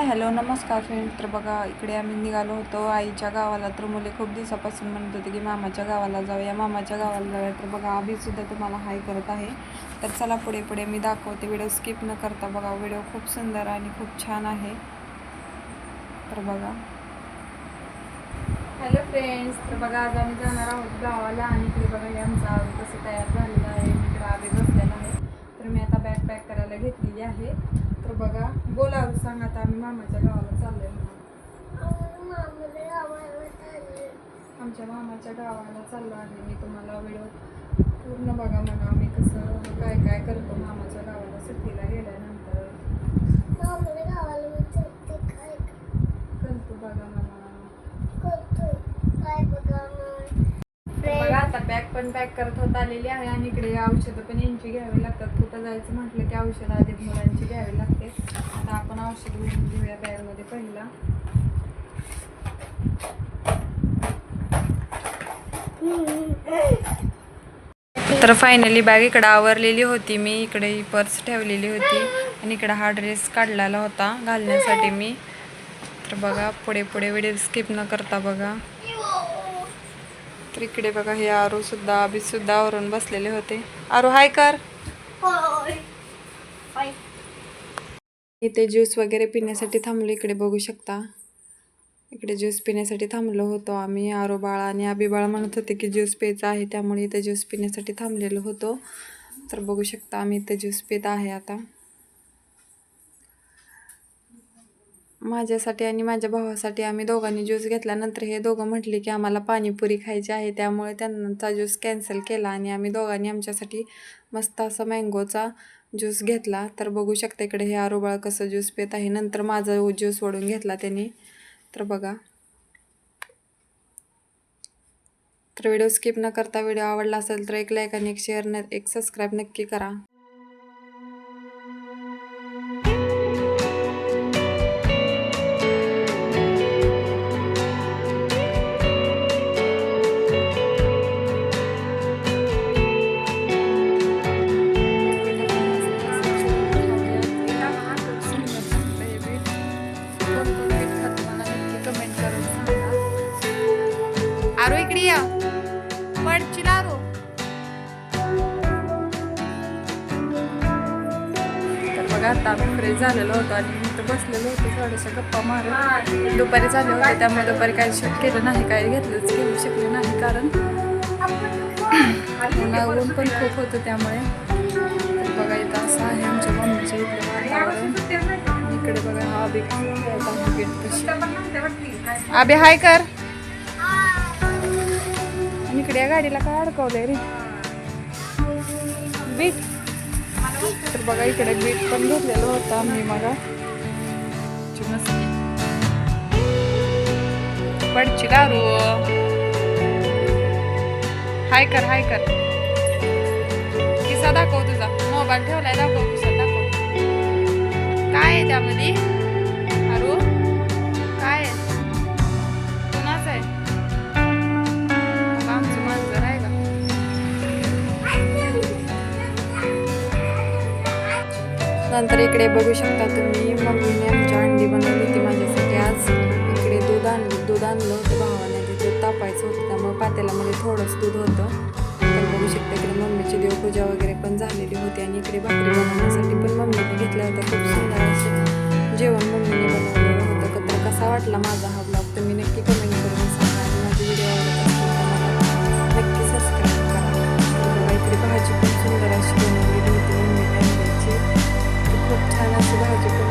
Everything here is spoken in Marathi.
हॅलो नमस्कार फ्रेंड तर बघा इकडे आम्ही निघालो होतो. आईच्या गावाला तर मुले खूप दिवसापासून म्हणत होते की मामाच्या गावाला जाऊया मामाच्या गावाला जाऊया. तर बघा अभिसुद्धा तुम्हाला हाय करत आहे. तर चला पुढे पुढे मी दाखवते. व्हिडिओ स्किप न करता बघा व्हिडिओ खूप सुंदर आणि खूप छान आहे. तर बघा. हॅलो फ्रेंड्स तर बघा आज आम्ही जाणार आहोत गावाला आणि इकडे बघा हे आमचा कसं तयार झालेलं आहे. इकडे आधी बसलेला आहे. तर मी आता बॅग पॅक करायला घेतलेली आहे. तर बघा बोला सांग आता आम्ही मामाच्या गावाला चाललोय म्हणून. आमच्या मामाच्या गावाला चाललो आहे. मी तुम्हाला व्हिडिओ पूर्ण बघा म्हणा. आम्ही कसं काय काय करतो मामाच्या गावाला सुट्टीला गेल्यानंतर. करतो बघा म्हणा तर बघा आता बॅग पण पॅक करत होत आलेली आहे आणि इकडे औषधं पण यांची घ्यावी लागतात. कुठं जायचं म्हटलं की औषधं आधी मुलांची घ्यावी लागते. आता आपण औषध घेऊन घेऊया बॅगमध्ये पहिला. तर फायनली बॅग इकडं आवरलेली होती मी. इकडे ही पर्स ठेवलेली होती. आणि इकडं हा ड्रेस काढलेला होता घालण्यासाठी मी. तर बघा पुढे पुढे व्हिडिओ स्किप न करता बघा. तर इकडे बघा हे आरू सुद्धा अभि सुद्धा आवरून बसलेले होते. आरू हाय कर. इथे ज्यूस वगैरे पिण्यासाठी थांबलो इकडे बघू शकता. इकडे ज्यूस पिण्यासाठी थांबलो होतो आम्ही. आरो बाळा आणि आबी बाळा म्हणत होते की ज्यूस प्यायचा आहे त्यामुळे इथे ज्यूस पिण्यासाठी थांबलेलो होतो. तर बघू शकता आम्ही इथे ज्यूस पित आहे आता. माझ्यासाठी आणि माझ्या भावासाठी आम्ही दोघांनी ज्यूस घेतल्यानंतर हे दोघं म्हटले की आम्हाला पाणीपुरी खायची आहे त्यामुळे त्यांचा ज्यूस कॅन्सल केला आणि आम्ही दोघांनी आमच्यासाठी मस्त असा मँगोचा ज्यूस घेतला. तर बघू शकता इकडे हे आरोबाळ कसं ज्यूस पित आहे. नंतर माझा ज्यूस ओढून घेतला त्यांनी. तर बघा. तर व्हिडिओ स्किप न करता व्हिडिओ आवडला असेल तर एक लाईक आणि एक शेअर न एक सबस्क्राईब नक्की करा. आरो इकडे या तर बघा आता आम्ही फ्रेश झालेलो होतो आणि इथं बसलेलो होतो थोड्याशा गप्पा मारत दुपारी झाले होते त्यामुळे दुपारी काही शूट केलं नाही काही घेतलंच घेऊ शकले नाही कारण ऊन पण खूप होतं त्यामुळे बघा इथं असं आहे आमच्या मम्मीच्या इकडे वातावरण इकडे बघा हा बी आबे हाय कर इकडे या गाडीला काय अडकवलंय रे? बीट तर बघा इकडे बीट पण घेतलेलं होतं आम्ही मग पडची दारू. हाय कर हाय कर. किस्सा दाखव तुझा. मोबाईल ठेवलाय दाखव किस्सा दाखव. काय आहे त्यामध्ये? नंतर इकडे बघू शकता तुम्ही मम्मीने आमच्या अंडी बनवली होती माझ्यासाठी आज. इकडे दूध आणलं दूध आणलं होतं भावाने ते दूध तापायचं होतं त्यामुळे पातेल्यामध्ये थोडंसं दूध होतं. तर बघू शकता इकडे मम्मीची देवपूजा वगैरे पण झालेली होती आणि इकडे भाकरी बनवण्यासाठी पण मम्मीने घेतल्या होत्या खूप सुंदर असे जेवण मम्मीने बनवलेलं होतं. तर कसा वाटला माझा हा ब्लॉग तुम्ही नक्की कमेंट करून Дякую.